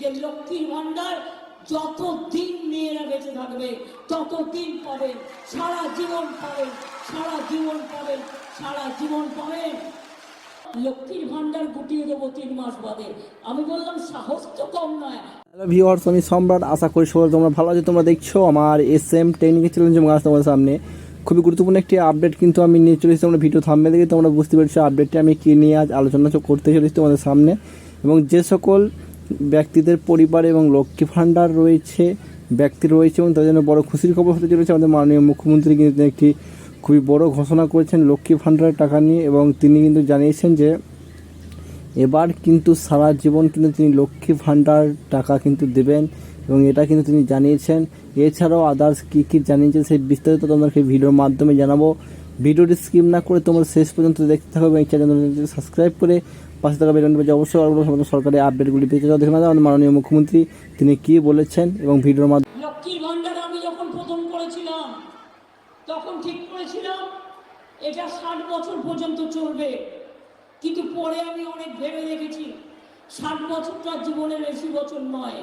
যে লক্ষ্মীর ভাণ্ডার যত দিন মেয়েরা বেঁচে থাকবে তত দিন পাবেন সারা জীবন পাবেন সারা জীবন পাবেন সারা জীবন পাবেন লক্ষ্মীর গুটিয়ে দেবো তিন মাস বাদে। আমি বললাম, সাহস তো কম নয়। হ্যালো ভিওয়ার্স আমি সম্রাট। আশা করি সবাই তোমরা ভালো আছো, তোমরা দেখছ আমার এস এম টেকনিক চ্যালেঞ্জ আজ তোমাদের সামনে। খুবই গুরুত্বপূর্ণ একটি আপডেট কিন্তু আমি নিয়ে চলে এসেছি তোমরা ভিডিও থামবে দেখে তোমরা বুঝতে পারছ আপডেটটি আমি কী নিয়ে আজ আলোচনা করতে চলেছি তোমাদের সামনে। এবং যে সকল ব্যক্তিদের পরিবার এবং লক্ষ্মী ভাণ্ডার রয়েছে, ব্যক্তি রয়েছে এবং তাদের জন্য বড় খুশির খবর হতে চলেছে। আমাদের মাননীয় মুখ্যমন্ত্রী কিন্তু একটি খুবই বড় ঘোষণা করেছেন লক্ষ্মী ভাণ্ডারের টাকা নিয়ে এবং তিনি কিন্তু জানিয়েছেন যে, এবার কিন্তু সারা জীবন কিন্তু তিনি লক্ষ্মী ভাণ্ডার টাকা কিন্তু দেবেন এবং এটা কিন্তু তিনি জানিয়েছেন। এছাড়াও আদার্স কী কী জানিয়েছেন সেই বিস্তারিত তোমাদেরকে ভিডিওর মাধ্যমে জানাব। ভিডিওটি স্কিপ না করে তোমরা শেষ পর্যন্ত দেখতে থাকো এবং চ্যানেলটি সাবস্ক্রাইব করে পাশে থাকা বেলন বাজে অবশ্যই সমস্ত সরকারি আপডেটগুলি পেতে চাও। দেখে না আমাদের মাননীয় মুখ্যমন্ত্রী, তিনি কী বলেছেন এবং ভিডিওর মাধ্যমে লক্ষ্মীর ভাণ্ডার আমি যখন প্রথম করেছিলাম, তখন ঠিক করেছিলাম, এটা ষাট বছর পর্যন্ত চলবে। কিন্তু পরে আমি অনেক ভেবে দেখেছি, ষাট বছরটা জীবনের বেশি বছর নয়।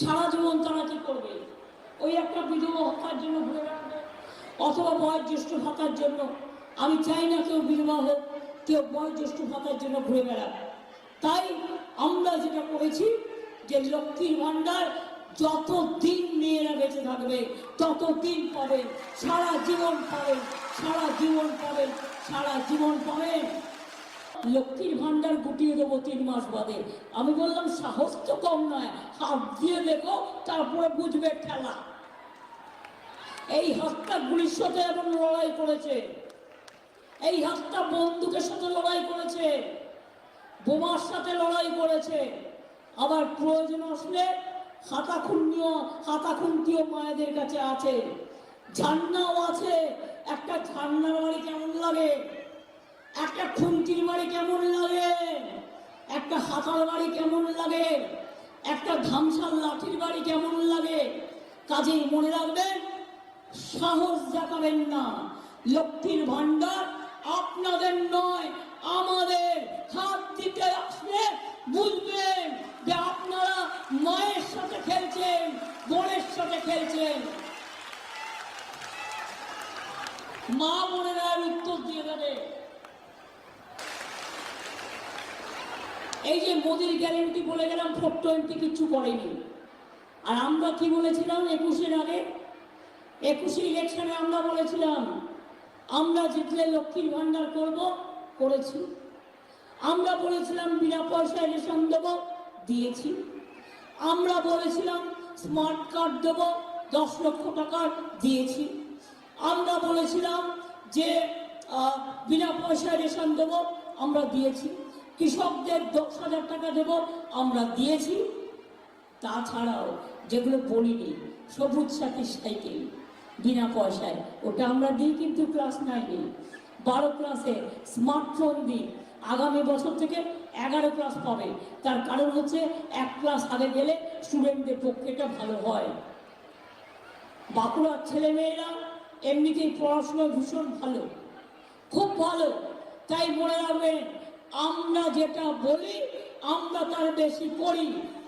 সারা জীবন তারা কি করবে? ওই একটা বিধবা ভাতার জন্য ঘুরে বেড়াবে। অথবা বয়োজ্যেষ্ঠ ভাতার জন্য। আমি চাই না কেউ বিধবা হোক, কেউ বয়োজ্যেষ্ঠ ভাতার জন্য ঘুরে বেড়াবে তাই আমরা যেটা করেছি যে লক্ষ্মীর ভাণ্ডার যত দিন মেয়েরা বেঁচে থাকবে তত দিন পাবেন সারা জীবন পাবেন সারা জীবন পাবেন সারা জীবন পাবেন লক্ষ্মীর ভাণ্ডার গুটিয়ে দেবো তিন মাস বাদে। আমি বললাম, সাহস তো কম নয়, হাত দিয়ে দেখো, তারপরে বুঝবে খেলা এই হাতটা গুলির সাথে এবং লড়াই করেছে। এই হাতটা বন্দুকের সাথে লড়াই করেছে। বোমার সাথে লড়াই করেছে। আবার প্রয়োজন আসলে হাতা খুন্নিও হাতা খুন্তিও মায়েদের কাছে আছে। ঝান্নাও আছে। একটা ঝান্নার বাড়ি কেমন লাগে? একটা খুন্তির বাড়ি কেমন লাগে? একটা হাতার বাড়ি কেমন লাগে? একটা ধামসার লাঠির বাড়ি কেমন লাগে? কাজেই মনে রাখবেন সাহস দেখাবেন না। লক্ষ্মীর ভাণ্ডার আপনাদের নয়, আমাদের। হাত দিতে আসলে বুঝবেন যে আপনারা মায়ের সাথে খেলছেন, বোনের সাথে খেলছেন। মা বোনেরা উত্তর দিয়ে দেবে। এই যে মোদির গ্যারেন্টি বলে গেলাম ফোর টোয়েন্টি কিচ্ছু করেনি। আর আমরা কি বলেছিলাম একুশের আগে? একুশে ইলেকশনে আমরা বলেছিলাম, আমরা জিতলে লক্ষ্মীর ভাণ্ডার করব, করেছি। আমরা বলেছিলাম বিনা পয়সায় রেশন দেবো, দিয়েছি। আমরা বলেছিলাম স্মার্ট কার্ড দেব, দশ লক্ষ টাকার দিয়েছি। আমরা বলেছিলাম যে বিনা পয়সায় রেশন দেব, আমরা দিয়েছি। কৃষকদের দশ হাজার টাকা দেব, আমরা দিয়েছি। তাছাড়াও যেগুলো বলিনি, সবুজ সাথী সাইকেল। বিনা পয়সায়। ওটা আমরা দিই কিন্তু ক্লাস নাইনে বারো ক্লাসে স্মার্টফোন দিই। আগামী বছর থেকে এগারো ক্লাস পাবে। তার কারণ হচ্ছে এক ক্লাস আগে গেলে স্টুডেন্টদের পক্ষে এটা ভালো হয়। বাঁকুড়ার ছেলেমেয়েরা এমনিতেই পড়াশোনা ভীষণ ভালো। খুব ভালো। তাই মনে রাখবেন, আমরা যেটা বলি, আমরা তার বেশি করি।